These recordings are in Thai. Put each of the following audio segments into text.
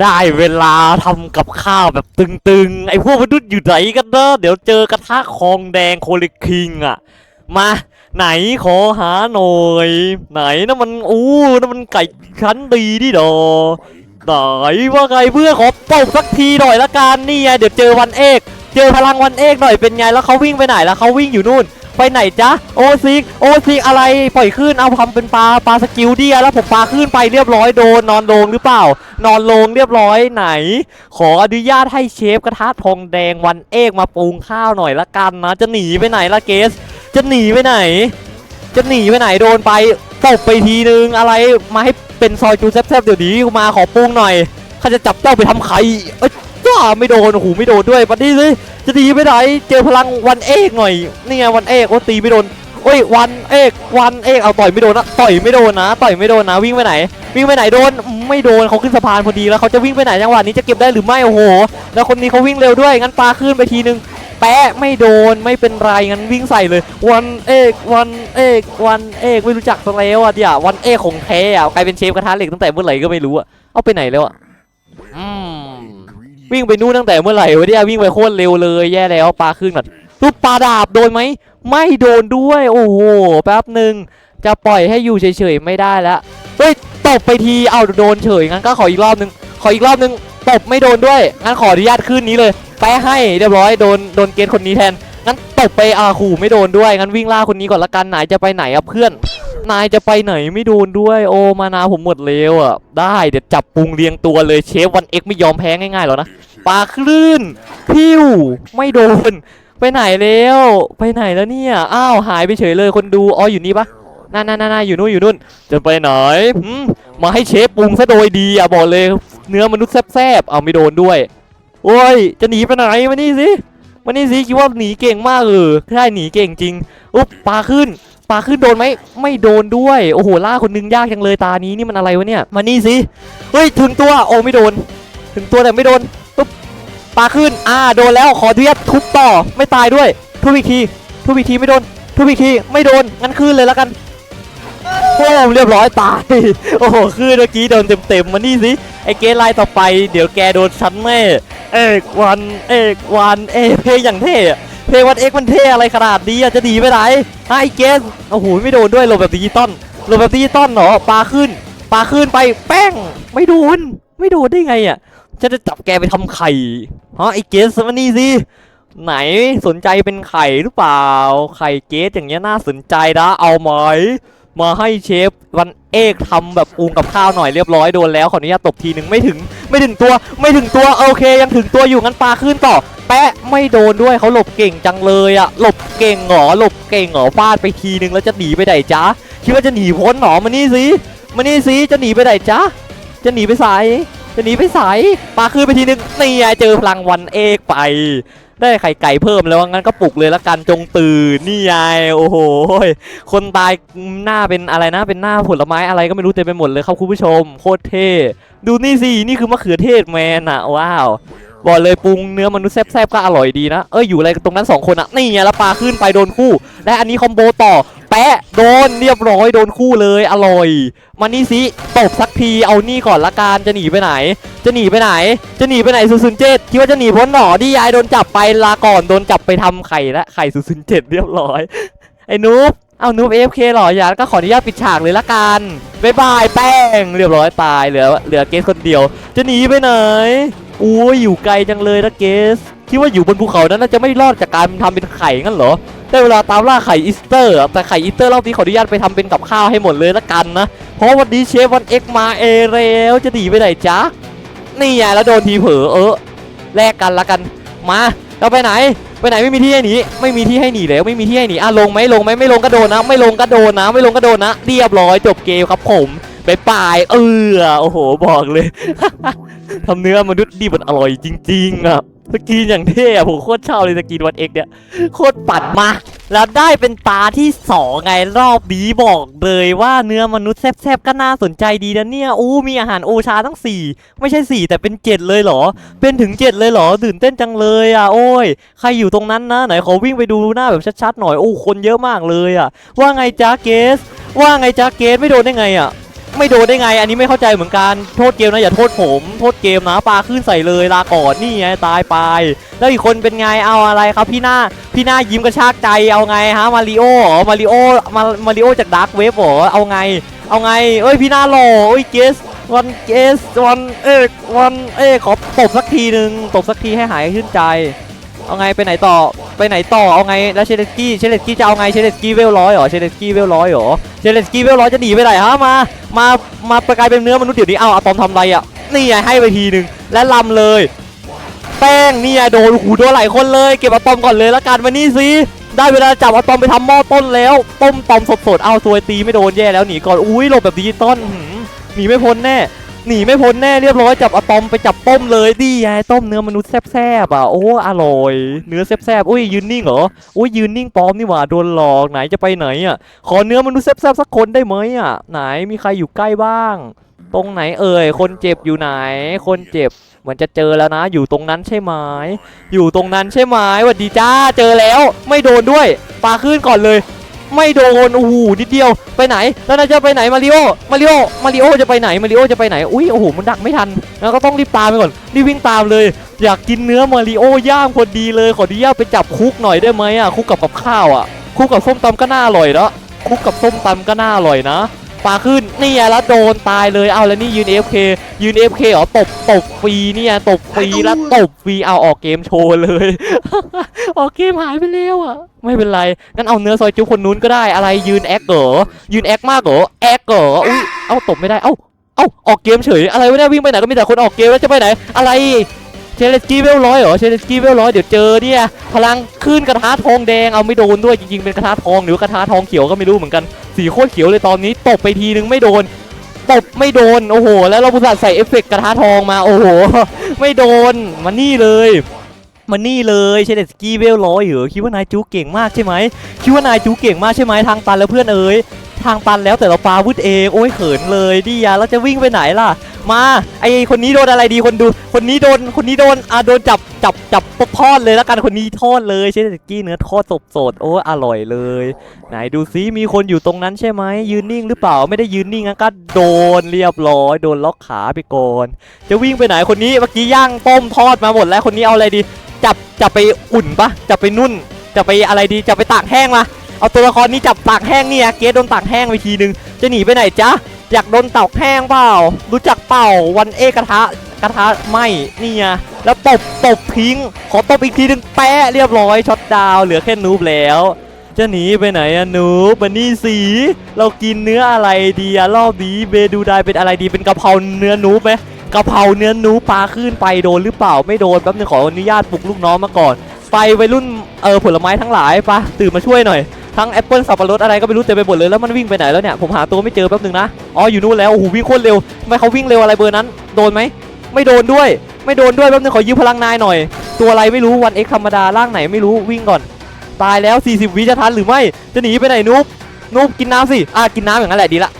ได้เวลาทำกับข้าวแบบตึงๆ ไอ้พวกมนุษย์อยู่ไหนกันเนอะเดี๋ยวเจอกระทะคองแดงโคลิคิงอะมาไหนขอหาหน่อย ไหนนะมันอู้นะมันไก่ชั้นดีดิดอไหนว่าไงเพื่อนขอตบสักทีหน่อยละกันนี่ไงเดี๋ยวเจอวันเอก เจอพลังวันเอกหน่อยเป็นไงแล้วเขาวิ่งไปไหนแล้วเขาวิ่งอยู่นู่น ไปไหนจ๊ะโอซิกโอซิกอะไรปล่อยขึ้นเอาทำเป็นปลาปลาสกิลเดียแล้วผมปลาขึ้นไปเรียบร้อยโดนนอนลงหรือเปล่า นอนลงเรียบร้อยไหน ขออนุญาตให้เชฟกระทะทองแดงวันเอกมาปรุงข้าวหน่อยละกันนะ จะหนีไปไหนละเกส จะหนีไปไหน จะหนีไปไหนโดนไปตบไปทีนึงอะไรมาให้เป็นซอยจูแซ่บๆเดี๋ยวนี้มาขอปรุงหน่อยข้าจะจับเจ้าไปทำไข่ เอ้าไม่โดนโอ้โหไม่โดนด้วยปัดนี้สิจะหนีไปไหนเจอพลังวันเอกหน่อยนี่ไงวันเอกโอ้ตีไม่โดนโอ้ยวันเอกวันเอกเอาต่อยไม่โดนนะต่อยไม่โดนนะต่อยไม่โดนนะวิ่งไปไหน วิ่งไปไหนโดนไม่โดนเขาขึ้นสะพานพอดีแล้วเขาจะวิ่งไปไหนจังหวะนี้จะเก็บได้หรือไม่โอ้โห แล้วคนนี้เขาวิ่งเร็วด้วยงั้นปาขึ้นไปทีนึงแปะไม่โดนไม่เป็นไรงั้นวิ่งใส่เลย วันเอกวันเอกวันเอกไม่รู้จักซะแล้วอะเดี๋ยววันเอกของแท้อะกลายเป็นเชฟกระทะเหล็กตั้งแต่เมื่อไหร่ก็ไม่รู้อะเอาไปไหนแล้วอะ วิ่งไปนู่นตั้งแต่เมื่อไหร่วะเนี่ยวิ่งไปโคตรเร็วเลย แย่แล้วปลาขึ้นก่อนรูปปลาดาบโดนไหมไม่โดนด้วย โอ้โหแป๊บหนึ่งจะปล่อยให้อยู่เฉยๆไม่ได้แล้วเฮ้ยตบไปทีเอาโดนเฉยงั้นก็ขออีกรอบหนึงขออีกรอบหนึงตบไม่โดนด้วยงั้นขออนุญาตขึ้นนี้เลยแปะให้เรียบร้อยโดนโดนเกณฑ์คนนี้แทนงั้นตบไปอาขู่ไม่โดนด้วยงั้นวิ่งล่าคนนี้ก่อนละกันนายจะไปไหนอะเพื่อน นายจะไปไหนไม่โดนด้วย โอมานาผมหมดเร็วอะ ได้เดี๋ยวจับปรุงเรียงตัวเลยเชฟวันเอ็กไม่ยอมแพ้ง่ายๆหรอกนะปลาคลื่นพิ้วไม่โดน ไปไหนแล้ว ไปไหนแล้วเนี่ย อ้าวหายไปเฉยเลยคนดูอ๋ออยู่นี่ปะน่าน่าน่าอยู่นู่นอยู่นู่นจะไปไหนมมาให้เชฟปรุงซะโดยดีอะบอกเลย เนื้อมนุษย์แซ่บๆเอาไม่โดนด้วย โอ้ย จะหนีไปไหนมานี่สิมานี่สิคิดว่าหนีเก่งมากเออใช่หนีเก่งจริง อุ๊บปลาขึ้น ปลาขึ้นโดนไหมไม่โดนด้วย โอ้โหล่าคนนึงยากจังเลยตานี้นี่มันอะไรวะเนี่ย มานี่สิเฮ้ยถึงตัวโอ้ไม่โดน ถึงตัวแต่ไม่โดนปุ๊บปลาขึ้นอ่าโดนแล้วขออนุญาตทุบต่อไม่ตายด้วยทุบอีกทีทุบอีกทีไม่โดนทุบอีกทีไม่โดนงั้นขึ้นเลยแล้วกันโอ้เรียบร้อยตายโอ้โหขึ้นเมื่อกี้โดนเต็มๆมานี่สิไอเกสไลต่อไป เดี๋ยวแกโดนชั้นแน่เอกวันเอกวันเอเพลงอย่างเท่ เพลงวันเอกมันเท่อะไรขนาดนี้อะจะดีไปไหนไอ้เกสโอ้โหไม่โดนด้วยหลบแบบดิจิตอลหลบแบบดิจิตอลเหรอปลาขึ้นปลาขึ้นไปแป้งไม่โดนไม่โดนได้ไงอะฉันจะจับแกไปทำไข่ฮะไอ้เกสมานี่สิไหนสนใจเป็นไข่หรือเปล่า ไข่เกสอย่างเงี้ยน่าสนใจนะเอาไหม มาให้เชฟวันเอกทำแบบปรุงกับข้าวหน่อยเรียบร้อยโดนแล้วขออนุญาตตบทีหนึ่งไม่ถึงไม่ถึงตัวไม่ถึงตัวโอเค ยังถึงตัวอยู่งั้นปลาขึ้นต่อ แปะไม่โดนด้วยเขาหลบเก่งจังเลยอะหลบเก่งเหรอหลบเก่งเหรอฟาดไปทีนึงแล้วจะหนีไปไหนจ๊ะคิดว่าจะหนีพ้นเหรอมานี่สิมานี่สิจะหนีไปไหนจ๊ะจะหนีไปสายจะหนีไปสายปลาขึ้นไปทีนึงนี่ไงเจอพลังวันเอกไป ได้ไข่ไก่เพิ่มแล้วงั้นก็ปลุกเลยละกันจงตื่นนี่ยายโอ้โหคนตายหน้าเป็นอะไรนะ เป็นหน้าผลไม้อะไรก็ไม่รู้เต็มไปหมดเลยครับคุณผู้ชม โคตรเท่ ดูนี่สิ นี่คือมะเขือเทศแมนอะว้าว บอกเลยปรุงเนื้อมนุษย์แซ่บๆก็อร่อยดีนะ เอ้ยอยู่อะไรตรงนั้นสองคนอะนี่ไงแล้วปลาขึ้นไปโดนคู่ และอันนี้คอมโบต่อ แปะโดนเรียบร้อยโดนคู่เลยอร่อยมานี่สิตบสักทีเอานี่ก่อนละกันจะหนีไปไหน จะหนีไปไหน จะหนีไปไหนศูนย์ศูนเจ็ดคิดว่าจะหนีพ้นหนอที่ยายโดนจับไปลาก่อนโดนจับไปทำไข่และไข่ศูนย์ศูนเจ็ดเรียบร้อยไอ้นูบเอานูบเอฟเคหรออย่าก็ขออนุญาตปิดฉากเลยละกันบ๊ายบายแป้งเรียบร้อยตายเหลือเหลือเกสคนเดียว จะหนีไปไหน อู้ยอยู่ไกลจังเลยนะเกส คิดว่าอยู่บนภูเขานั้นน่าจะไม่รอดจากการทำเป็นไข่งั้นเหรอ ได้เวลาตามล่าไข่อีสเตอร์แต่ไข่อีสเตอร์รอบนี้ขออนุญาตไปทำเป็นกับข้าวให้หมดเลยละกันนะ เพราะวันนี้เชฟวันเอ็กมาเองแล้วจะหนีไปไหนจ๊ะ นี่ไงแล้วโดนทีเผลอเออแลกกันละกัน มาเราไปไหน ไปไหนไม่มีที่ให้หนี ไม่มีที่ให้หนีแล้ว ไม่มีที่ให้หนีอะลงไหมลงไหมไม่ลงก็โดนนะ ไม่ลงก็โดนนะ ไม่ลงก็โดนนะ เรียบร้อยจบเกมครับผมไปปลายเออโอ้โหบอกเลย ทำเนื้อมนุษย์ดีมันอร่อยจริงๆอะสกินอย่างเท่อะผมโคตรชอบเลยสกินวันเอ็กเนี่ยโคตรปัดมาก แล้วได้เป็นตาที่สองไงรอบนี้บอกเลยว่าเนื้อมนุษย์แซ่บๆก็น่าสนใจดีนะเนี่ยอู้มีอาหารโอชาทั้งสี่ไม่ใช่สี่แต่เป็นเจ็ดเลยเหรอ เป็นถึงเจ็ดเลยเหรอตื่นเต้นจังเลยอะโอ้ย ใครอยู่ตรงนั้นนะ ไหนขอวิ่งไปดูหน้าแบบชัดๆหน่อยโอ้คนเยอะมากเลยอะว่าไงจ๊ะเกส ว่าไงจ๊ะเกสไม่โดนได้ไงอะ ไม่โดนได้ไง อันนี้ไม่เข้าใจเหมือนกันโทษเกมนะอย่าโทษผม โทษเกมนะปลาขึ้นใส่เลยลาก่อนนี่ไงตายไป แล้วอีกคนเป็นไงเอาอะไรครับพี่หน้าพี่หน้ายิ้มกระชากใจเอาไงฮะมาริโอหรอมาริโอมามาริโอจากดาร์กเวฟเหรอเอาไง เอาไงเอ้ยพี่หน้าหล่อเอ้ยเกสวันเกสวันเอกวันเอกขอตบสักทีหนึ่งตบสักทีให้หายชื่นใจ เอาไงไปไหนต่อไปไหนต่อเอาไงแล้วเชเลสกี้เชเลสกี้จะเอาไงเชเลสกี้เวลร้อยเหรอเชเลสกี้เวลร้อยเหรอเชเลสกี้เวลร้อยจะหนีไปไหนฮะมามามาประกายเป็นเนื้อมนุษย์เดี๋ยวนี้เอาอะตอมทำไรอะนี่ไงให้ไปทีหนึ่งและลำเลยแป้งนี่ไงโดนหูโดนหลายคนเลยเก็บอะตอมก่อนเลยละกันมานี่สิได้เวลาจับอะตอมไปทำหม้อต้นแล้ว ต้มตอมสดๆเอาตัวตีไม่โดนแย่แล้วหนีก่อนอุ้ยหลบแบบดิจิตอลหนีไม่พ้นแน่ หนีไม่พ้นแน่เรียบร้อยจับอะตอมไปจับต้มเลยดีไงต้มเนื้อมนุษย์แซ่บๆอะโอ้อร่อยเนื้อแซ่บๆอุ้ยยืนนิ่งเหรออุ้ยยืนนิ่งปลอมนี่หว่าโดนหลอกไหนจะไปไหนอะขอเนื้อมนุษย์แซ่บๆสักคนได้ไหมอะไหนมีใครอยู่ใกล้บ้าง ตรงไหนเอ่ยคนเจ็บอยู่ไหน คนเจ็บเหมือนจะเจอแล้วนะ อยู่ตรงนั้นใช่ไหมอยู่ตรงนั้นใช่ไหมหวัดดีจ้าเจอแล้ว ไม่โดนด้วยปาขึ้นก่อนเลย ไม่โดนโอ้โหนิดเดียวไปไหน แล้วนายจะไปไหนมาริโอมาริโอมาริโอจะไปไหนมาริโอจะไปไหนอุ้ยโอ้โหมันดักไม่ทันแล้วก็ต้องรีบตามไปก่อนรีบวิ่งตามเลย อยากกินเนื้อมาริโอย่างพอดีเลยขออนุญาตไปจับคุกหน่อยได้ไหมอะคุกกับกับข้าวอะคุกกับส้มตำก็น่าอร่อยแล้วคุกกับส้มตำก็น่าอร่อยนะปาขึ้นนี่ไงแล้วโดนตายเลยเอาแล้วนี่ยืน AFK ยืน AFK เหรอตบตบฟรีเนี่ยตบฟรีแล้วตบฟรีเอาออกเกมโชว์เลย ออกเกมหายไปแล้วอะ ไม่เป็นไร งั้นเอาเนื้อซอยจุ๊คนนู้นก็ได้ อะไรยืนแอคเหรอยืนแอคมากเหรอแอคเหรออุ้ย เอาตบไม่ได้ เอ้า เอ้า ออกเกมเฉย อะไรวะเนี่ยวิ่งไปไหนก็มีแต่คนออกเกมแล้วจะไปไหน อะไร เชเลสกี้เวลร้อยเหรอ เชเลสกี้เวลร้อยเดี๋ยวเจอเนี่ย พลังขึ้นกระทะทองแดง เอาไม่โดนด้วยจริงๆ เป็นกระทะทองหรือกระทะทองเขียวก็ไม่รู้เหมือนกัน สีโคตรเขียวเลยตอนนี้ ตบไปทีนึงไม่โดนตบไม่โดน โอ้โห แล้วเราบุษาใส่เอฟเฟกต์กระทะทองมา โอ้โห ไม่โดน มานี่เลย มานี่เลยเชเดสกี้เวลร้อยเหรอคิดว่านายจูเก่งมากใช่ไหมคิดว่านายจูเก่งมากใช่ไหมทางตันแล้วเพื่อนเอ๋ยทางตันแล้วแต่เราปาวุธเองโอ้ยเขินเลยดิยาเราจะวิ่งไปไหนล่ะ มาไอคนนี้โดนอะไรดีคนดูคนนี้โดนคนนี้โดนอะโดนจับจับจับทอดเลยแล้วกันคนนี้ทอดเลยเชเดสกี้เนื้อทอดสดสดโอ้ยอร่อยเลย ไหนดูซิมีคนอยู่ตรงนั้นใช่ไหมยืนนิ่งหรือเปล่าไม่ได้ยืนนิ่งงั้นก็โดนเรียบร้อยโดนล็อกขาไปก่อนจะวิ่งไปไหนคนนี้เมื่อกี้ย่างต้มทอดมาหมดแล้วคนนี้เอาอะไรดี จับจับไปอุ่นปะจับไปนุ่นจับไปอะไรดีจับไปตากแห้งมาเอาตัวละครนี้จับตากแห้งเนี่ยเกสโดนตากแห้งไปทีนึงจะหนีไปไหนจ๊ะอยากโดนตากแห้งเปล่า รู้จักเปล่าวันเอกระทะกระทะไหมนี่ไงแล้วตบตบทิ้งขอตบอีกทีนึงแปะเรียบร้อยช็อตดาวเหลือแค่นูบแล้วจะหนีไปไหนอะนูบันนี่สีเรากินเนื้ออะไรดีอะรอบนี้เบดูได้เป็นอะไรดีเป็นกะเพราเนื้อนูบไหม กะเพราเนื้อหนูปลาขึ้นไปโดนหรือเปล่าไม่โดนแป๊บนึงขออนุญาตปลุกลูกน้องมาก่อน ไปวัยรุ่นเออผลไม้ทั้งหลายปะตื่นมาช่วยหน่อยทั้งแอปเปิลสับปะรดอะไรก็ไม่รู้เต็มไปหมดเลยแล้วมันวิ่งไปไหนแล้วเนี่ยผมหาตัวไม่เจอแป๊บนึงนะอ๋ออยู่นู่นแล้วโอ้โหวิ่งโคตรเร็วทำไมเขาวิ่งเร็วอะไรเบอร์นั้นโดนไหมไม่โดนด้วย ไม่โดนด้วยแป๊บนึงขอยืมพลังนายหน่อย ตัวอะไรไม่รู้วันเอ็กธรรมดาร่างไหนไม่รู้วิ่งก่อน ตายแล้ว 40 วิจะทันหรือไม่จะหนีไปไหนนุ๊บนุ๊บกินน้ำสิอะกินน้ำอย่างนั้นแหละดีละ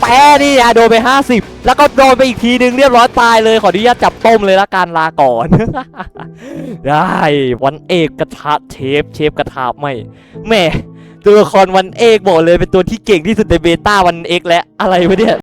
แป้นี่อะโดนไป 50 แล้วก็โดนไปอีกทีนึงเรียบร้อยตายเลยขออนุญาตจับต้มเลยละการลาก่อน ได้วันเอกกระทะเชฟเชฟกระทะไม่แหม่ตัวละครวันเอกบอกเลยเป็นตัวที่เก่งที่สุดในเบต้าวันเอกและอะไรวะเนี่ย